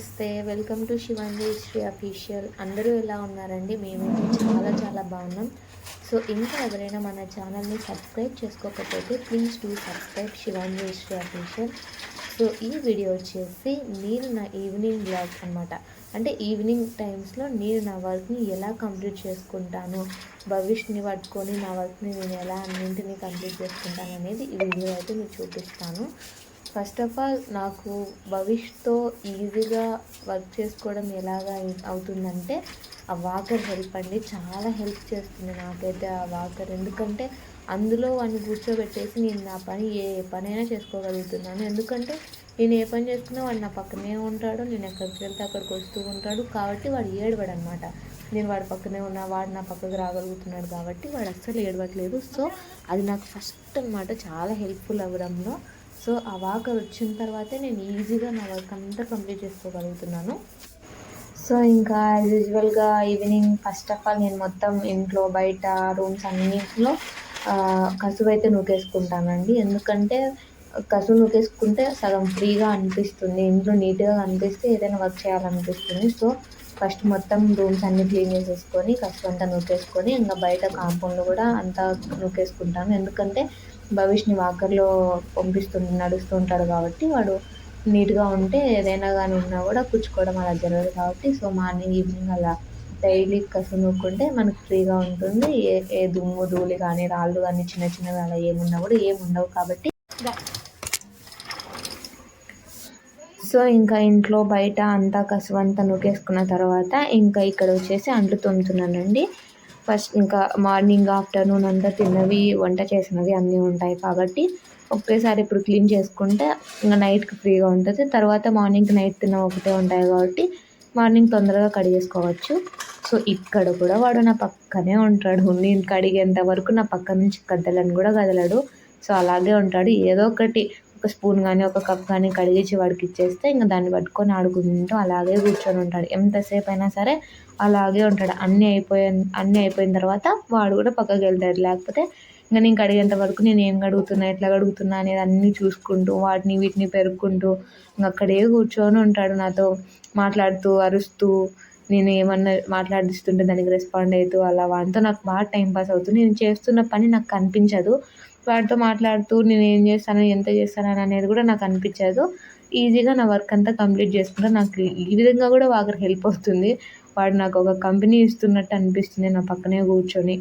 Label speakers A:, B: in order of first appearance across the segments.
A: నమస్తే. Welcome to Shivanji Shri official. అందరూ ఎలా ఉన్నారండి? మేము చాలా చాలా బాగున్నాం. సో ఇంకా ఎవరైనా మన ఛానల్ని సబ్స్క్రైబ్ చేసుకోకపోతే please do subscribe Shivanji Shri official. So ఈ వీడియో వచ్చేసి నేను నా ఈవినింగ్ బ్లాగ్ అనమాట అంటే ఈవినింగ్ టైమ్స్లో నేను నా వర్క్ని ఎలా కంప్లీట్ చేసుకుంటాను భవిష్యత్ని పట్టుకొని నా వర్క్ని నేను ఎలా అన్నింటినీ కంప్లీట్ చేసుకుంటాను అనేది ఈ వీడియో అయితే మీకు చూపిస్తాను. ఫస్ట్ ఆఫ్ ఆల్ నాకు భవిష్తో ఈజీగా వర్క్ చేసుకోవడం ఎలాగా అవుతుందంటే ఆ వాకర్ హెల్ప్ అండి. చాలా హెల్ప్ చేస్తుంది నాకైతే ఆ వాకర్ ఎందుకంటే అందులో వాడిని కూర్చోబెట్టేసి నేను నా పని ఏ పనైనా చేసుకోగలుగుతున్నాను. ఎందుకంటే నేను ఏ పని చేసుకున్నా వాడు నా పక్కనే ఉంటాడు. నేను ఎక్కడికి వెళ్తే అక్కడికి వస్తూ ఉంటాడు. కాబట్టి వాడు ఏడవాడు అనమాట నేను వాడి పక్కనే ఉన్నా వాడు నా పక్కకు రాగలుగుతున్నాడు కాబట్టి వాడు అస్సలు ఏడవట్లేదు. సో అది నాకు ఫస్ట్ అనమాట చాలా హెల్ప్ఫుల్ అవ్వడంలో. సో ఆ వాకర్ వచ్చిన తర్వాతే నేను ఈజీగా నా వర్క్ అంతా కంప్లీట్ చేసుకోగలుగుతున్నాను. సో ఇంకా యాజ్ యూజువల్గా ఈవినింగ్ ఫస్ట్ ఆఫ్ ఆల్ నేను మొత్తం ఇంట్లో బయట రూమ్స్ అన్నింటిలో కసువు అయితే నూకేసుకుంటానండి. ఎందుకంటే కసువు నూకేసుకుంటే సగం ఫ్రీగా అనిపిస్తుంది. ఇంట్లో నీట్గా అనిపిస్తే ఏదైనా వర్క్ చేయాలనిపిస్తుంది. సో ఫస్ట్ మొత్తం రూమ్స్ అన్నీ క్లీన్ చేసేసుకొని కసువు అంతా నూకేసుకొని ఇంకా బయట కాంపౌండ్ కూడా అంతా నూకేసుకుంటాను. ఎందుకంటే భవిష్ని వాకర్లో పంపిస్తుంది నడుస్తుంటాడు కాబట్టి వాడు నీట్గా ఉంటే ఏదైనా కానీ ఉన్నా కూడా పుచ్చుకోవడం అలా జరగదు కాబట్టి సో మార్నింగ్ ఈవినింగ్ అలా డైలీ కసు నూక్కుంటే మనకు ఫ్రీగా ఉంటుంది. ఏ ఏ దుమ్ము ధూళి కానీ రాళ్ళు కానీ చిన్న చిన్నవి అలా ఏమున్నా కూడా ఏముండవు కాబట్టి సో ఇంకా ఇంట్లో బయట అంతా కసువంతా నూకేసుకున్న తర్వాత ఇంకా ఇక్కడ వచ్చేసి అంట్లు తొమ్ముతున్నానండి ఫస్ట్ ఇంకా మార్నింగ్ ఆఫ్టర్నూన్ అంతా తిన్నవి వంట చేసినవి అన్నీ ఉంటాయి కాబట్టి ఒకేసారి ఇప్పుడు క్లీన్ చేసుకుంటే ఇంకా నైట్కి ఫ్రీగా ఉంటుంది. తర్వాత మార్నింగ్ నైట్ తిన్న ఒకటే ఉంటాయి కాబట్టి మార్నింగ్ తొందరగా కడిగేసుకోవచ్చు. సో ఇక్కడ కూడా వాడు నా పక్కనే ఉంటాడు. నేను కడిగేంత వరకు నా పక్క నుంచి కదలని కూడా కదలడు. సో అలాగే ఉంటాడు. ఏదో ఒకటి ఒక స్పూన్ కానీ ఒక కప్ కానీ కడిగించి వాడికి ఇచ్చేస్తే ఇంకా దాన్ని పట్టుకొని ఆడుకుంటూ అలాగే కూర్చొని ఉంటాడు. ఎంతసేపు అయినా సరే అలాగే ఉంటాడు. అన్నీ అయిపోయిన అన్నీ అయిపోయిన తర్వాత వాడు కూడా పక్కకి వెళ్తాడు. లేకపోతే ఇంకా నేను కడిగేంత వరకు నేను ఏం కడుగుతున్నా ఎట్లా కడుగుతున్నా అనేది అన్నీ చూసుకుంటూ వాటిని వీటిని పెరుక్కుంటూ ఇంకా అక్కడే కూర్చొని ఉంటాడు నాతో. మాట్లాడుతూ అరుస్తూ నేను ఏమన్నా మాట్లాడిస్తుంటే దానికి రెస్పాండ్ అవుతూ అలా వాటితో నాకు బాగా టైం పాస్ అవుతుంది. నేను చేస్తున్న పని నాకు కనిపించదు. వాడితో మాట్లాడుతూ నేను ఏం చేస్తాను ఎంత చేస్తాను అనేది కూడా నాకు అనిపించదు. ఈజీగా నా వర్క్ అంతా కంప్లీట్ చేసుకుంటా నాకు ఈ విధంగా కూడా వాకర్ హెల్ప్ అవుతుంది. వాడు నాకు ఒక కంపెనీ ఇస్తున్నట్టు అనిపిస్తుంది నా పక్కనే కూర్చొని.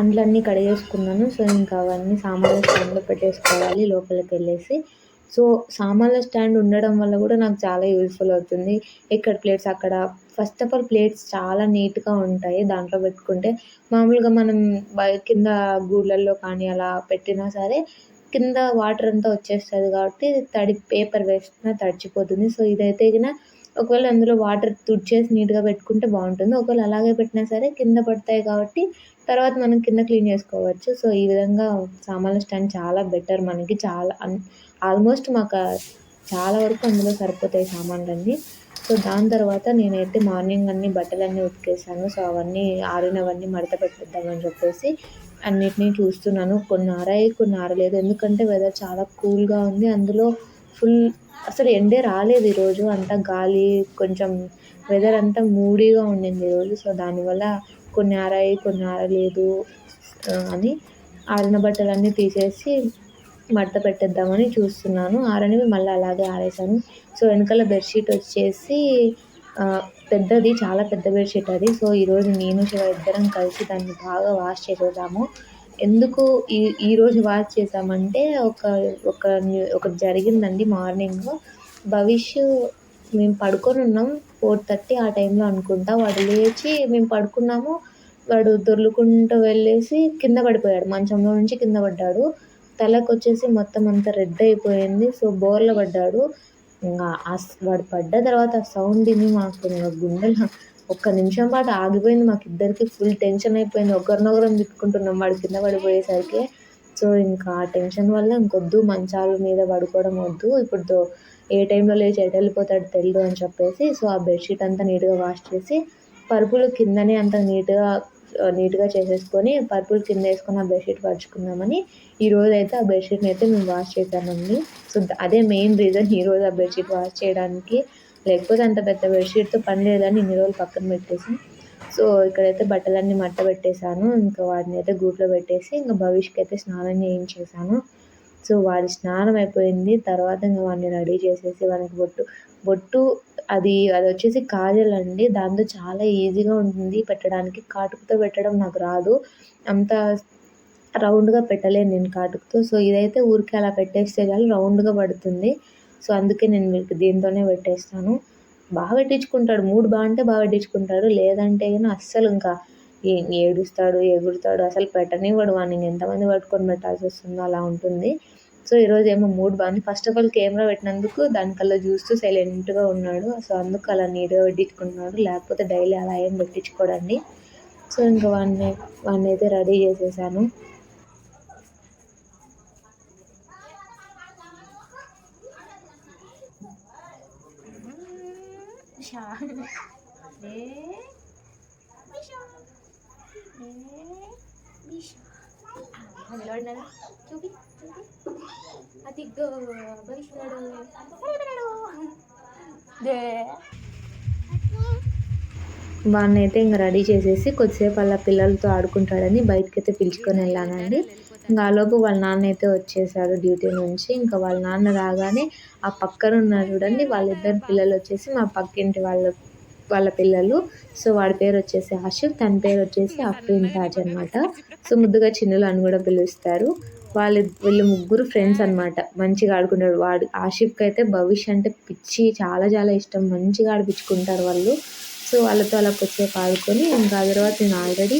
A: అండ్లన్నీ కడిగేసుకున్నాను. సో ఇంకా అవన్నీ సామాన్ల స్టాండ్లో పెట్టేసుకోవాలి లోపలికి వెళ్ళేసి. సో సామాన్ల స్టాండ్ ఉండడం వల్ల కూడా నాకు చాలా యూజ్ఫుల్ అవుతుంది. ఎక్కడ ప్లేట్స్ అక్కడ ఫస్ట్ ఆఫ్ ఆల్ ప్లేట్స్ చాలా నీట్గా ఉంటాయి దాంట్లో పెట్టుకుంటే. మామూలుగా మనం కింద గూళ్ళల్లో కానీ అలా పెట్టినా సరే కింద వాటర్ అంతా వచ్చేస్తుంది కాబట్టి తడి పేపర్ వేసినా తడిచిపోతుంది. సో ఇదైతే గిన ఒకవేళ అందులో వాటర్ తుడిచేసి నీట్గా పెట్టుకుంటే బాగుంటుంది. ఒకవేళ అలాగే పెట్టినా సరే కింద పడతాయి కాబట్టి తర్వాత మనం కింద క్లీన్ చేసుకోవచ్చు. సో ఈ విధంగా సామాన్ల స్టాండ్ చాలా బెటర్ మనకి. చాలా ఆల్మోస్ట్ మాకు చాలా వరకు అందులో సరిపోతాయి సామాన్లన్నీ. సో దాని తర్వాత నేనైతే మార్నింగ్ అన్ని బట్టలన్నీ ఉతికేసాను. సో అవన్నీ ఆరినవన్నీ మడత పెట్టేద్దామని చెప్పేసి అన్నిటినీ చూస్తున్నాను. కొన్ని ఆరాయి కొన్ని ఆరలేదు ఎందుకంటే వెదర్ చాలా కూల్గా ఉంది. అందులో ఫుల్ అసలు ఎండే రాలేదు ఈరోజు. అంతా గాలి కొంచెం వెదర్ అంతా మూడీగా ఉండింది ఈరోజు. సో దానివల్ల కొన్ని ఆరాయి కొన్ని ఆరలేదు. అని ఆరిన బట్టలన్నీ తీసేసి మడత పెట్టేద్దామని చూస్తున్నాను. ఆరనివి మళ్ళీ అలాగే ఆరేసాను సో వెనకాల బెడ్షీట్ వచ్చేసి పెద్దది చాలా పెద్ద బెడ్షీట్ అది. సో ఈరోజు నేను శివ ఇద్దరం కలిసి దాన్ని బాగా వాష్ చేసేద్దాము. ఎందుకు ఈ ఈరోజు వాచ్ చేసామంటే ఒక ఒక ఒకటి జరిగిందండి మార్నింగ్. భవిష్యత్ మేము పడుకొని ఉన్నాం ఫోర్ థర్టీ ఆ టైంలో అనుకుంటా. వాడు లేచి మేము పడుకున్నాము వాడు దొర్లుకుంటూ వెళ్ళేసి కింద పడిపోయాడు మంచంలో నుంచి కింద పడ్డాడు. తలకు వచ్చేసి మొత్తం అంతా రెడ్ అయిపోయింది సో బోర్ల పడ్డాడు. ఇంకా వాడు పడ్డ తర్వాత ఆ సౌండ్ విని మాకు గుండెలు ఒక్క నిమిషం పాటు ఆగిపోయింది. మాకు ఇద్దరికి ఫుల్ టెన్షన్ అయిపోయింది. ఒకరినొకరం తిట్టుకుంటున్నాం. వాడి కింద పడిపోయేసరికి. సో ఇంకా ఆ టెన్షన్ వల్ల ఇంకొద్దు. మంచాల మీద పడుకోవడం వద్దు. ఇప్పుడు ఏ టైంలో లేచి ఎటు వెళ్ళిపోతాడు తెలియదు అని చెప్పేసి సో ఆ బెడ్షీట్ అంతా నీట్గా వాష్ చేసి పరుపులు కిందనే అంత నీట్గా నీట్గా చేసేసుకొని పరుపులు కింద వేసుకొని ఆ బెడ్షీట్ పరుచుకుందామని ఈ రోజు అయితే ఆ బెడ్షీట్ని అయితే మేము వాష్ చేశామండి. సో అదే మెయిన్ రీజన్ ఈ రోజు ఆ బెడ్షీట్ వాష్ చేయడానికి లేకపోతే అంత పెద్ద బెడ్షీట్తో పని లేదని ఇన్ని రోజులు పక్కన పెట్టేసి సో ఇక్కడైతే బట్టలన్నీ మట్ట పెట్టేశాను. ఇంకా వాటిని అయితే గూట్లో పెట్టేసి ఇంకా భవిష్కి అయితే స్నానం చేయించేసాను సో వాడి స్నానం అయిపోయింది. తర్వాత ఇంకా వాడిని రెడీ చేసేసి వానికి బొట్టు బొట్టు అది అది వచ్చేసి కాజల్ అండి. దాంతో చాలా ఈజీగా ఉంటుంది పెట్టడానికి. కాటుకుతో పెట్టడం నాకు రాదు. అంత రౌండ్గా పెట్టలేను నేను కాటుకుతో. సో ఇదైతే ఊరికే అలా పెట్టేస్తే కానీ రౌండ్గా పడుతుంది. సో అందుకే నేను మీకు దీంతోనే పెట్టేస్తాను. బాగా పెట్టించుకుంటాడు. మూడు బాగుంటే బాగా పెట్టించుకుంటాడు. లేదంటే కానీ అస్సలు ఇంకా ఏడుస్తాడు ఎగురుతాడు. అసలు పెట్టనివ్వడు వాడిని ఇంక ఎంతమంది పట్టుకొని పెట్టాల్సి వస్తుందో అలా ఉంటుంది. సో ఈరోజు ఏమో మూడ్ బాగుంది ఫస్ట్ ఆఫ్ ఆల్ కెమెరా పెట్టినందుకు దానికల్లా చూస్తూ సైలెంట్గా ఉన్నాడు. సో అందుకు అలా నీట్గా పెట్టించుకున్నాడు లేకపోతే డైలీ అలా ఏం పెట్టించుకోడండి. సో ఇంకా వాడిని వాడిని అయితే రెడీ చేసేసాను. చూపి అది అయితే ఇంకా రెడీ చేసేసి కొద్దిసేపు అలా పిల్లలతో ఆడుకుంటాడని బయటకైతే పిలుచుకొని వెళ్ళానండి. ఇంకా ఆలోపు వాళ్ళ నాన్న అయితే వచ్చేసాడు డ్యూటీ నుంచి. ఇంకా వాళ్ళ నాన్న రాగానే ఆ పక్కన ఉన్నారు చూడండి వాళ్ళిద్దరు పిల్లలు వచ్చేసి మా పక్కింటి వాళ్ళ వాళ్ళ పిల్లలు. సో వాడి పేరు వచ్చేసి ఆషిఫ్ తన పేరు వచ్చేసి అఫ్రీన్ తాజ్ అనమాట సో ముద్దుగా చిన్నులు అని కూడా పిలుస్తారు. వాళ్ళు వీళ్ళు ముగ్గురు ఫ్రెండ్స్ అనమాట మంచిగా ఆడుకుంటారు. వాడు ఆషిఫ్కి అయితే భవిష్య అంటే పిచ్చి చాలా చాలా ఇష్టం. మంచిగా ఆడిపించుకుంటారు వాళ్ళు. సో వాళ్ళతో అలా కొద్దిసేపు ఆడుకొని ఇంకా తర్వాత నేను ఆల్రెడీ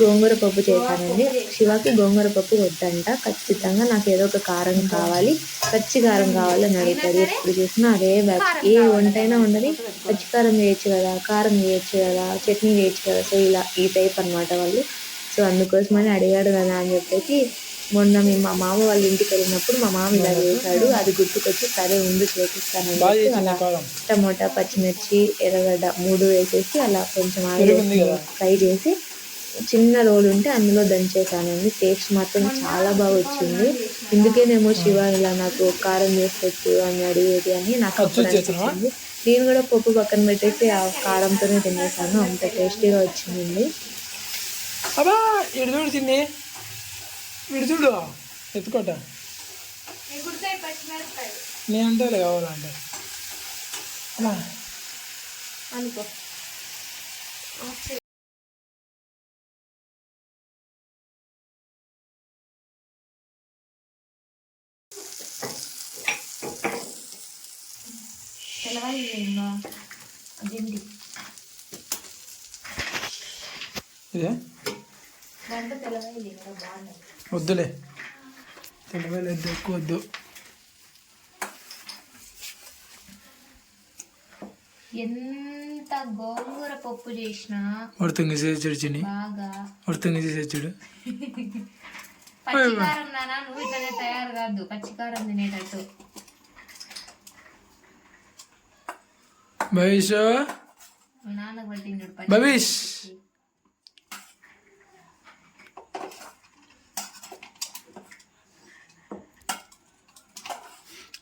A: గోంగూర పప్పు చేశానండి. శివకి గోంగూర పప్పు వద్దంట. ఖచ్చితంగా నాకు ఏదో ఒక కారం కావాలి. పచ్చి కారం కావాలని అడుగుతాడు ఎప్పుడు చూసినా అదే ఏ వంటైనా ఉండని పచ్చి కారం చేయొచ్చు కదా కారం చేయొచ్చు కదా చట్నీ చేయొచ్చు కదా. సో ఇలా ఈ టైప్ అన్నమాట వాళ్ళు. సో అందుకోసమని అడిగాడు కదా అని చెప్పేసి మొన్న మేము మా మామ వాళ్ళ ఇంటికి వెళ్ళినప్పుడు మా మామ ఇలా చేశాడు. అది గుర్తుకొచ్చి సరే ఉండి చేపిస్తానని
B: బాగా
A: చెప్పి
B: చేసింది
A: అలా
B: కారం.
A: టమోటా పచ్చిమిర్చి ఎర్రగడ్డ మూడు వేసేసి అలా కొంచెం? ఫ్రై చేసి చిన్న రోల్ ఉంటే అందులో దంచేసానండి టేస్ట్ మాత్రం చాలా బాగా వచ్చింది. ఇందుకేనేమో శివ ఇలా నాకు కారం చేసి పెట్టు అని అడిగేది అని నాకు అప్పుడు? అనిపించింది. నేను కూడా పప్పు పక్కన పెట్టేసి ఆ కారంతోనే తినేసాను అంత టేస్టీగా వచ్చింది
B: అబ్బా ఇటు చూడు తిన్ని ఇటు చూడు. ఎత్తుకోట. నేను కావాలంటే.
A: అనుకో. తెలవాలి ఇంకా అదేంటి?
B: ఇదే?
A: బాగుంది.
B: వద్దులే. తెలియదు వద్దు ఎక్కువ వద్దు.
A: ఎంత గోంగూర పప్పు చేసినా
B: వడుతుంది చేసాడు చిన్ని.
A: బాగా.
B: వడుతుంది చేసాడు
A: పచ్చికారం నానా నువ్వు ఇట్లనే తయారు కాదు. పచ్చికారం తినేటట్టు.
B: భవిష్ భవిష్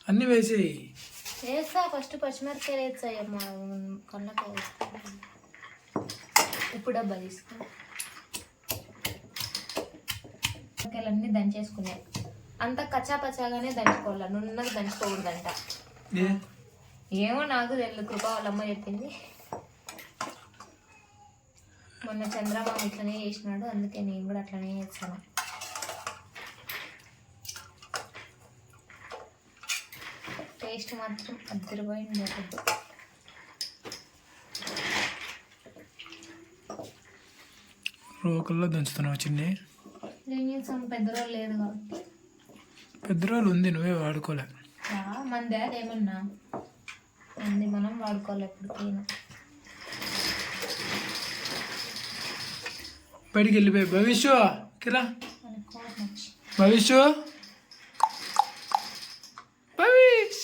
B: అన్నీ వేసేయి
A: వేస్తా ఫస్ట్ పచ్చిమిరపకాయలు వేస్తాయమ్మా కళ్ళకాయ ఇప్పుడు డబ్బా తీసుకో. అన్నీ దంచేసుకునే. అంత కచ్చా పచ్చాగానే దంచుకోవాలి నున్నగా దంచుకోకూడదంట? ఏమో నాకు తెలియదు కృప వాళ్ళమ్మ చెప్పింది. మొన్న చంద్రబాబు ఇట్లనే చేసినాడు. అందుకే నేను కూడా అట్లనే చేస్తాను టేస్ట్ మాత్రం అద్దరిపోయింది అసలు
B: రోకల్లో దంచుతున్నావు చిన్ని?
A: ఏం చేస్తాం? పెద్ద రోజు లేదు కాబట్టి.
B: పెద్ద ఉంది నువ్వే వాడుకోలే.
A: డాడీ ఏమన్నా? అన్ని మనం వాడుకోవాలి ఎప్పటికైనా.
B: బయటికి వెళ్ళిపోయి భవిష్యు కిరా. భవిష్యు. భవిష్.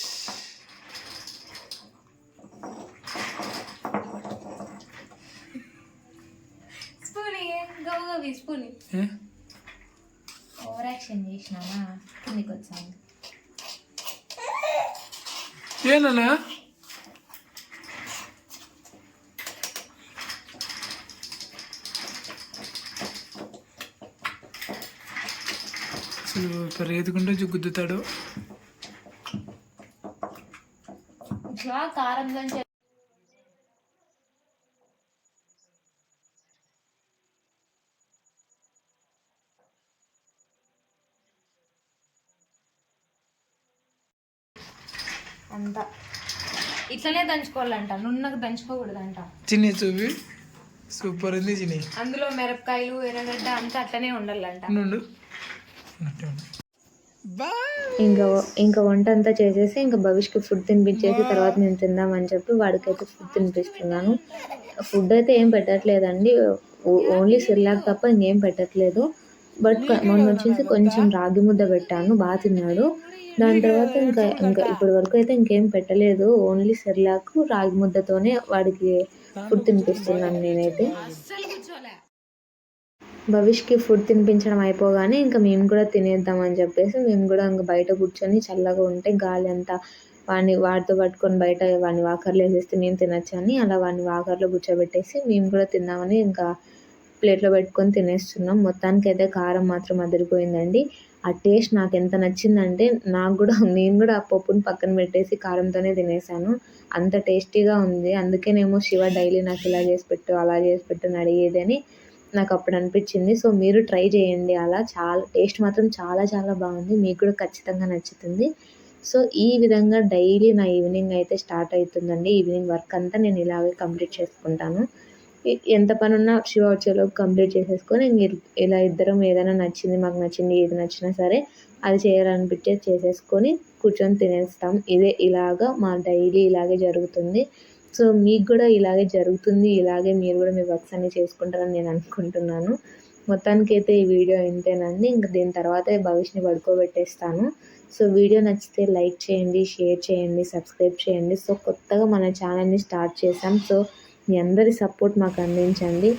A: స్పూని? ఓవర్ యాక్షన్ చేసినామా కిందికి వచ్చాను.
B: ఏనన్నా ఎదుకుంటే గుద్దుతాడు
A: అంతా. ఇట్లనే దంచుకోవాలంట నున్నగా దంచుకోకూడదంట.
B: చిన్ని చూపి. సూపర్ ఉంది చిన్ని
A: అందులో మిరపకాయలు ఎర్రగడ్డ అంతా అట్లనే ఉండాలంట. ఇంకా ఇంకా వంట అంతా చేసేసి ఇంకా భవిష్కి ఫుడ్ తినిపించేసి తర్వాత మేము తిందామని చెప్పి వాడికైతే ఫుడ్ తినిపిస్తున్నాను. ఫుడ్ అయితే ఏం పెట్టట్లేదండి. ఓన్లీ సిర్లాక్ తప్ప ఇంకేం పెట్టట్లేదు. బట్ మొన్న వచ్చేసి కొంచెం రాగి ముద్ద పెట్టాను బాగా తిన్నాడు. దాని తర్వాత ఇంకా ఇంకా ఇప్పటి వరకు అయితే ఇంకేం పెట్టలేదు. ఓన్లీ సిర్లాక్ రాగి ముద్దతోనే వాడికి ఫుడ్ తినిపిస్తున్నాను నేనైతే. భవిష్కి ఫుడ్ తినిపించడం అయిపోగానే ఇంకా మేము కూడా తినేద్దామని చెప్పేసి మేము కూడా ఇంకా బయట కూర్చొని చల్లగా ఉంటే గాలి అంతా వాడిని వాడితో పట్టుకొని బయట వాడిని వాకర్లో వేసేస్తే మేము తినొచ్చు అని అలా వాడిని వాకర్లో కూర్చోబెట్టేసి మేము కూడా తిందామని ఇంకా ప్లేట్లో పెట్టుకొని తినేస్తున్నాం. మొత్తానికి అయితే కారం మాత్రం అదిరిపోయిందండి. ఆ టేస్ట్ నాకు ఎంత నచ్చిందంటే నాకు కూడా నేను కూడా ఆ పప్పుని పక్కన పెట్టేసి కారంతోనే తినేసాను. అంత టేస్టీగా ఉంది. అందుకేనేమో శివ డైలీ నాకు ఇలా చేసి పెట్టు అలా చేసి పెట్టు అని అడిగేదని నాకు అప్పుడు అనిపించింది సో మీరు ట్రై చేయండి అలా. చాలా టేస్ట్ మాత్రం చాలా చాలా బాగుంది. మీకు కూడా ఖచ్చితంగా నచ్చుతుంది. సో ఈ విధంగా డైలీ నా ఈవినింగ్ అయితే స్టార్ట్ అవుతుందండి. ఈవినింగ్ వర్క్ అంతా నేను ఇలాగే కంప్లీట్ చేసుకుంటాను. ఎంత పని ఉన్నా శివ వచ్చేలోపు కంప్లీట్ చేసేసుకొని మీరు ఇలా ఇద్దరం ఏదైనా నచ్చింది మాకు నచ్చింది ఏది నచ్చినా సరే అది చేయాలనిపించే చేసేసుకొని కూర్చొని తినేస్తాం. ఇదే ఇలాగా మా డైలీ ఇలాగే జరుగుతుంది. సో మీకు కూడా ఇలాగే జరుగుతుంది ఇలాగే మీరు కూడా మీ వర్క్స్ అన్ని చేసుకుంటారని నేను అనుకుంటున్నాను. మొత్తానికైతే ఈ వీడియో ఇంతేనండి. ఇంకా దీని తర్వాత భవిష్యని పడుకోబెట్టేస్తాను. సో వీడియో నచ్చితే లైక్ చేయండి షేర్ చేయండి సబ్స్క్రైబ్ చేయండి. సో కొత్తగా మన ఛానల్ని స్టార్ట్ చేసాం సో మీ అందరి సపోర్ట్ మాకు అందించండి.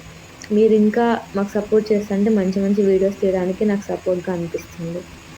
A: మీరు ఇంకా మాకు సపోర్ట్ చేస్తుంటే మంచి మంచి వీడియోస్ తీయడానికి నాకు సపోర్ట్గా అనిపిస్తుంది.